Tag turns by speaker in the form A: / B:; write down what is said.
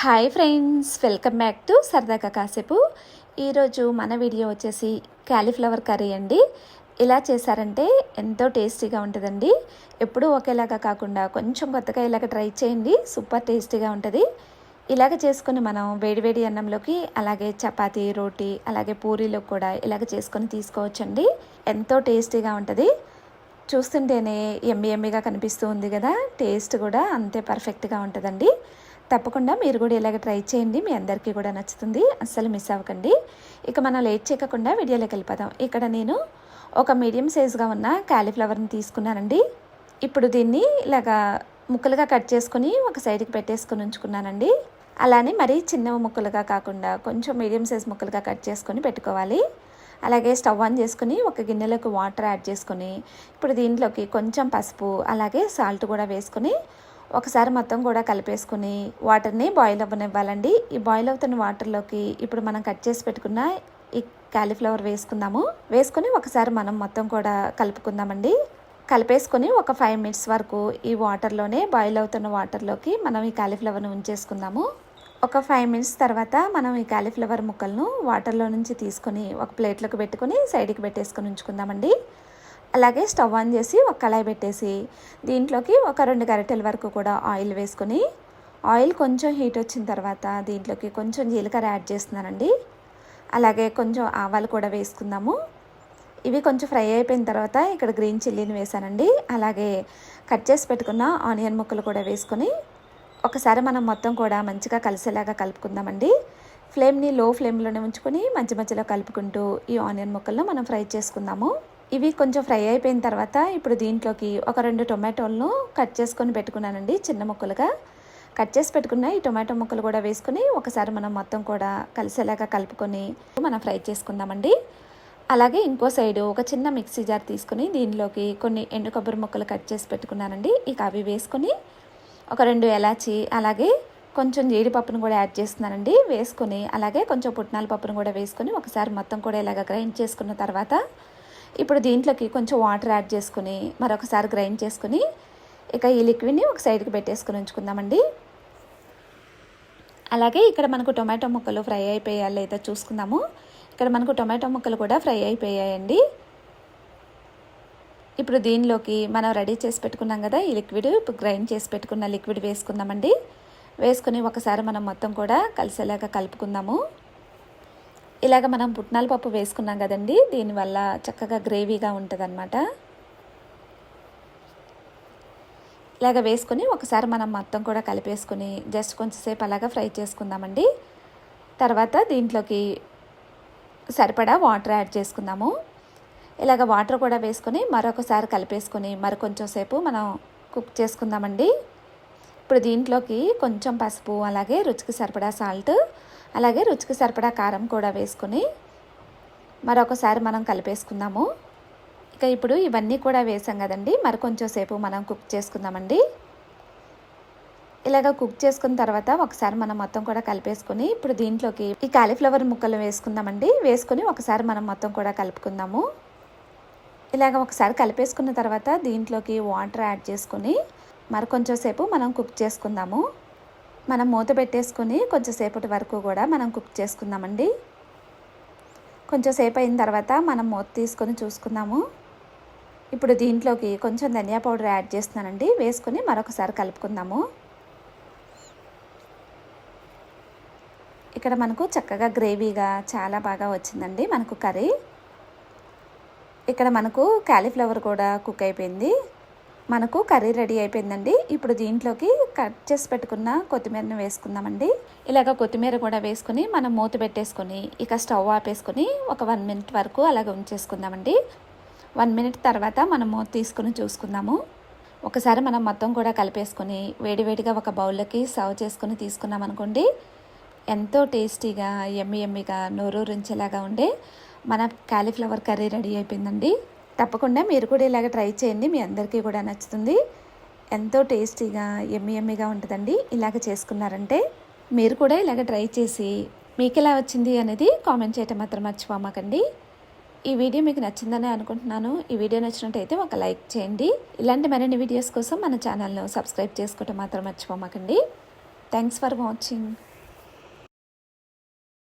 A: Hi friends welcome back to సరదాగా కాసేపు. ఈరోజు మన వీడియో వచ్చేసి క్యాలీఫ్లవర్ కర్రీ అండి. ఇలా చేశారంటే ఎంతో టేస్టీగా ఉంటుందండి. ఎప్పుడూ ఒకేలాగా కాకుండా కొంచెం కొత్తగా ఇలాగ ట్రై చేయండి సూపర్ టేస్టీగా ఉంటుంది. ఇలాగ చేసుకొని మనం వేడివేడి అన్నంలోకి అలాగే చపాతీ రోటీ అలాగే పూరీలో కూడా ఇలాగ చేసుకొని తీసుకోవచ్చండి. ఎంతో టేస్టీగా ఉంటుంది. చూస్తుంటేనే ఎమ్మి ఎమ్మిగా కనిపిస్తూ ఉంది కదా టేస్ట్ కూడా అంతే పర్ఫెక్ట్గా ఉంటుందండి. తప్పకుండా మీరు కూడా ఇలాగ ట్రై చేయండి. మీ అందరికీ కూడా నచ్చుతుంది. అస్సలు మిస్ అవ్వకండి. ఇక మనం లేట్ చేయకుండా వీడియోలోకి వెళ్ళిపోదాం. ఇక్కడ నేను ఒక మీడియం సైజుగా ఉన్న క్యాలీఫ్లవర్ని తీసుకున్నానండి. ఇప్పుడు దీన్ని ఇలాగా ముక్కలుగా కట్ చేసుకుని ఒక సైడ్కి పెట్టేసుకొని ఉంచుకున్నానండి. అలానే మరీ చిన్న ముక్కలుగా కాకుండా కొంచెం మీడియం సైజ్ ముక్కలుగా కట్ చేసుకొని పెట్టుకోవాలి. అలాగే స్టవ్ ఆన్ చేసుకుని ఒక గిన్నెలోకి వాటర్ యాడ్ చేసుకొని ఇప్పుడు దీంట్లోకి కొంచెం పసుపు అలాగే సాల్ట్ కూడా వేసుకొని ఒకసారి మొత్తం కూడా కలిపేసుకుని వాటర్ని బాయిల్ అవ్వనివ్వాలండి. ఈ బాయిల్ అవుతున్న వాటర్లోకి ఇప్పుడు మనం కట్ చేసి పెట్టుకున్న ఈ కాలీఫ్లవర్ వేసుకుందాము. వేసుకొని ఒకసారి మనం మొత్తం కూడా కలుపుకుందామండి. కలిపేసుకొని ఒక ఫైవ్ మినిట్స్ వరకు ఈ వాటర్లోనే బాయిల్ అవుతున్న వాటర్లోకి మనం ఈ కాలీఫ్లవర్ని ఉంచేసుకుందాము. ఒక ఫైవ్ మినిట్స్ తర్వాత మనం ఈ కాలీఫ్లవర్ ముక్కలను వాటర్లో నుంచి తీసుకొని ఒక ప్లేట్లోకి పెట్టుకొని సైడ్కి పెట్టేసుకొని ఉంచుకుందామండి. అలాగే స్టవ్ ఆన్ చేసి ఒక కళాయి పెట్టేసి దీంట్లోకి ఒక రెండు గరిటెల వరకు కూడా ఆయిల్ వేసుకొని ఆయిల్ కొంచెం హీట్ వచ్చిన తర్వాత దీంట్లోకి కొంచెం జీలకర్ర యాడ్ చేస్తున్నానండి. అలాగే కొంచెం ఆవాలు కూడా వేసుకుందాము. ఇవి కొంచెం ఫ్రై అయిపోయిన తర్వాత ఇక్కడ గ్రీన్ చిల్లీని వేసానండి. అలాగే కట్ చేసి పెట్టుకున్న ఆనియన్ ముక్కలు కూడా వేసుకొని ఒకసారి మనం మొత్తం కూడా మంచిగా కలిసేలాగా కలుపుకుందామండి. ఫ్లేమ్ని లో ఫ్లేమ్లోనే ఉంచుకొని మధ్య మధ్యలో కలుపుకుంటూ ఈ ఆనియన్ ముక్కలను మనం ఫ్రై చేసుకుందాము. ఇవి కొంచెం ఫ్రై అయిపోయిన తర్వాత ఇప్పుడు దీంట్లోకి ఒక రెండు టొమాటోలను కట్ చేసుకొని పెట్టుకున్నానండి చిన్న ముక్కలుగా. కట్ చేసి పెట్టుకున్న ఈ టొమాటో ముక్కలు కూడా వేసుకుని ఒకసారి మనం మొత్తం కూడా కలిసేలాగా కలుపుకొని మనం ఫ్రై చేసుకుందామండి. అలాగే ఇంకో సైడు ఒక చిన్న మిక్సీ జార్ తీసుకుని దీనిలోకి కొన్ని ఎండు కొబ్బరి ముక్కలు కట్ చేసి పెట్టుకున్నానండి. ఇక అవి వేసుకొని ఒక రెండు ఎలాచి అలాగే కొంచెం జీడిపప్పును కూడా యాడ్ చేస్తున్నానండి. వేసుకొని అలాగే కొంచెం పుట్నాల పప్పును కూడా వేసుకొని ఒకసారి మొత్తం కూడా ఇలాగ గ్రైండ్ చేసుకున్న తర్వాత ఇప్పుడు దీంట్లోకి కొంచెం వాటర్ యాడ్ చేసుకుని మరొకసారి గ్రైండ్ చేసుకుని ఇక ఈ లిక్విడ్ని ఒక సైడ్కి పెట్టేసుకుని ఉంచుకుందామండి. అలాగే ఇక్కడ మనకు టొమాటో ముక్కలు ఫ్రై అయిపోయాయి లేదా చూసుకుందాము. ఇక్కడ మనకు టొమాటో ముక్కలు కూడా ఫ్రై అయిపోయాయండి. ఇప్పుడు దీనిలోకి మనం రెడీ చేసి పెట్టుకున్నాం కదా ఈ లిక్విడ్ ఇప్పుడు గ్రైండ్ చేసి పెట్టుకున్న లిక్విడ్ వేసుకుందామండి. వేసుకుని ఒకసారి మనం మొత్తం కూడా కలిసేలాగా కలుపుకుందాము. ఇలాగ మనం పుట్నాల పప్పు వేసుకున్నాం కదండి దీనివల్ల చక్కగా గ్రేవీగా ఉంటుందన్నమాట. ఇలాగ వేసుకొని ఒకసారి మనం మొత్తం కూడా కలిపేసుకుని జస్ట్ కొంచెంసేపు అలాగా ఫ్రై చేసుకుందామండి. తర్వాత దీంట్లోకి సరిపడా వాటర్ యాడ్ చేసుకుందాము. ఇలాగ వాటర్ కూడా వేసుకొని మరొకసారి కలిపేసుకొని మరి కొంచెం సేపు మనం కుక్ చేసుకుందామండి. ఇప్పుడు దీంట్లోకి కొంచెం పసుపు అలాగే రుచికి సరిపడా సాల్ట్ అలాగే రుచికి సరిపడా కారం కూడా వేసుకొని మరొకసారి మనం కలిపేసుకుందాము. ఇక ఇప్పుడు ఇవన్నీ కూడా వేసాం కదండి. మరి కొంచెం సేపు మనం కుక్ చేసుకుందామండి. ఇలాగ కుక్ చేసుకున్న తర్వాత ఒకసారి మనం మొత్తం కూడా కలిపేసుకుని ఇప్పుడు దీంట్లోకి ఈ కాలీఫ్లవర్ ముక్కలు వేసుకుందామండి. వేసుకొని ఒకసారి మనం మొత్తం కూడా కలుపుకుందాము. ఇలాగ ఒకసారి కలిపేసుకున్న తర్వాత దీంట్లోకి వాటర్ యాడ్ చేసుకుని మరి కొంచెం సేపు మనం కుక్ చేసుకుందాము. మనం మూత పెట్టేసుకొని కొంచెంసేపటి వరకు కూడా మనం కుక్ చేసుకుందామండి. కొంచెం సేపు అయిన తర్వాత మనం మూత తీసుకొని చూసుకుందాము. ఇప్పుడు దీంట్లోకి కొంచెం ధనియా పౌడర్ యాడ్ చేస్తున్నానండి. వేసుకొని మరొకసారి కలుపుకుందాము. ఇక్కడ మనకు చక్కగా గ్రేవీగా చాలా బాగా వచ్చిందండి మనకు కర్రీ. ఇక్కడ మనకు క్యాలీఫ్లవర్ కూడా కుక్ అయిపోయింది. మనకు కర్రీ రెడీ అయిపోయిందండి. ఇప్పుడు దీంట్లోకి కట్ చేసి పెట్టుకున్న కొత్తిమీరని వేసుకుందామండి. ఇలాగ కొత్తిమీర కూడా వేసుకుని మనం మూత పెట్టేసుకొని ఇక స్టవ్ ఆపేసుకొని ఒక వన్ మినిట్ వరకు అలాగ ఉంచేసుకుందామండి. వన్ మినిట్ తర్వాత మనం మూత తీసుకుని చూసుకుందాము. ఒకసారి మనం మొత్తం కూడా కలిపేసుకొని వేడివేడిగా ఒక బౌల్లోకి సర్వ్ చేసుకుని తీసుకున్నాం అనుకోండి ఎంతో టేస్టీగా ఎమ్మి ఎమ్మిగా నోరూరించేలాగా ఉండే మన కాలీఫ్లవర్ కర్రీ రెడీ అయిపోయిందండి. తప్పకుండా మీరు కూడా ఇలాగ ట్రై చేయండి. మీ అందరికీ కూడా నచ్చుతుంది. ఎంతో టేస్టీగా ఎమ్మి ఎమ్మిగా ఉంటుందండి. ఇలాగ చేసుకున్నారంటే మీరు కూడా ఇలాగ ట్రై చేసి మీకు ఎలా వచ్చింది అనేది కామెంట్ చేయటం మాత్రం మర్చిపోమాకండి. ఈ వీడియో మీకు నచ్చిందని అనుకుంటున్నాను. ఈ వీడియో నచ్చినట్టయితే ఒక లైక్ చేయండి. ఇలాంటి మరిన్ని వీడియోస్ కోసం మన ఛానల్ను సబ్స్క్రైబ్ చేసుకోవటం మాత్రం మర్చిపోమాకండి. Thanks for watching.